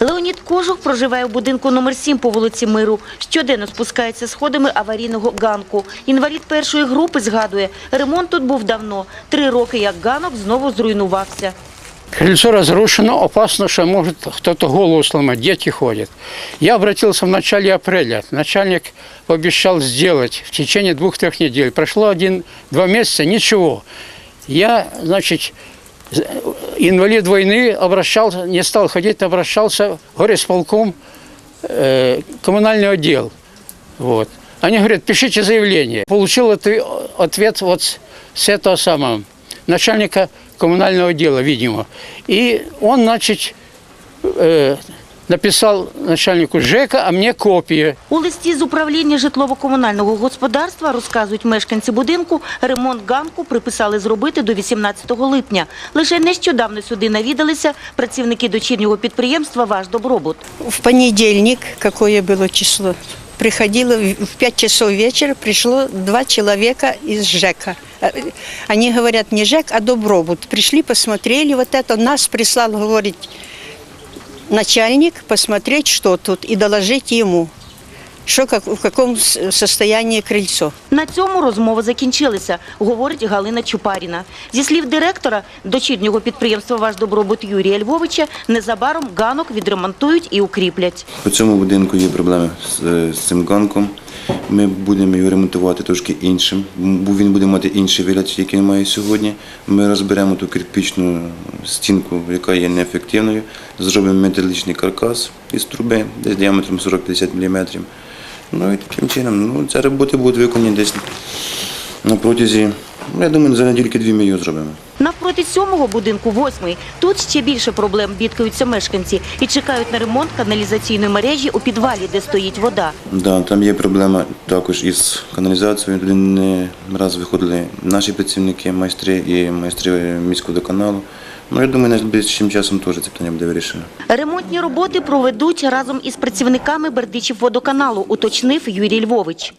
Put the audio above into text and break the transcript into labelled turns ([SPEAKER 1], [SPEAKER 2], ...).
[SPEAKER 1] Леонід Кожух проживає у будинку номер 7 по вулиці Миру. Щоденно спускається сходами аварійного ганку. Інвалід першої групи згадує, ремонт тут був давно. Три роки як ганок знову зруйнувався.
[SPEAKER 2] Крыльцо разрушено, опасно, что может кто-то голову сломать, дети ходят. Я обратился в начале апреля. Начальник пообещал сделать в течение двух-трех недель. Прошло один-два месяца, ничего. Я, значит, з- инвалид войны, обращался, не стал ходить, обращался в горисполком, э, коммунальный отдел. Вот. Они говорят, пишите заявление. Получил отве- ответ вот с- с этого самого начальника коммунального дела, видимо. И он, значит, э, написал начальнику ЖЭКа, а мне копия.
[SPEAKER 1] У листі з управління житлово-комунального господарства, розказують мешканці будинку, ремонт ганку приписали зробити до 18 липня. Лише нещодавно сюди навідалися працівники дочірнього підприємства «Ваш добробут».
[SPEAKER 3] В понедельник, какое было число, приходило в в 5 часов вечера, пришло два человека из ЖЭКа. Э, Они говорят не ЖЭК, а Добробут. Пришли, посмотрели вот это. Нас прислал, говорит, начальник посмотреть, что тут, и доложить ему, Що как, в якому с- состоянии крыльцо.
[SPEAKER 1] На цьому розмова закінчилася, говорить Галина Чупаріна. Зі слів директора дочірнього підприємства «Ваш добробут» Юрія Львовича, незабаром ганок відремонтують і укріплять.
[SPEAKER 4] У цьому будинку є проблеми з, з цим ганком. Ми будемо його ремонтувати трошки іншим. Бо Він буде мати інший вигляд, який він має сьогодні. Ми розберемо ту кирпічну стінку, яка є неефективною. Зробимо металічний каркас із труби, десь діаметром 40-50 мм. Ну і таким чином, ну, ці роботи будуть виконані десь на протязі, я думаю, за недільки-дві ми його зробимо.
[SPEAKER 1] Навпроти сьомого будинку, восьмий, тут ще більше проблем бідкаються мешканці і чекають на ремонт каналізаційної мережі у підвалі, де стоїть вода.
[SPEAKER 4] Да, там є проблема також із каналізацією. Туди не раз виходили наші працівники, майстри і майстри міського водоканалу. Ну, я думаю, найближчим часом теж це питання буде вирішено.
[SPEAKER 1] Ремонтні роботи проведуть разом із працівниками Бердичів водоканалу, уточнив Юрій Львович.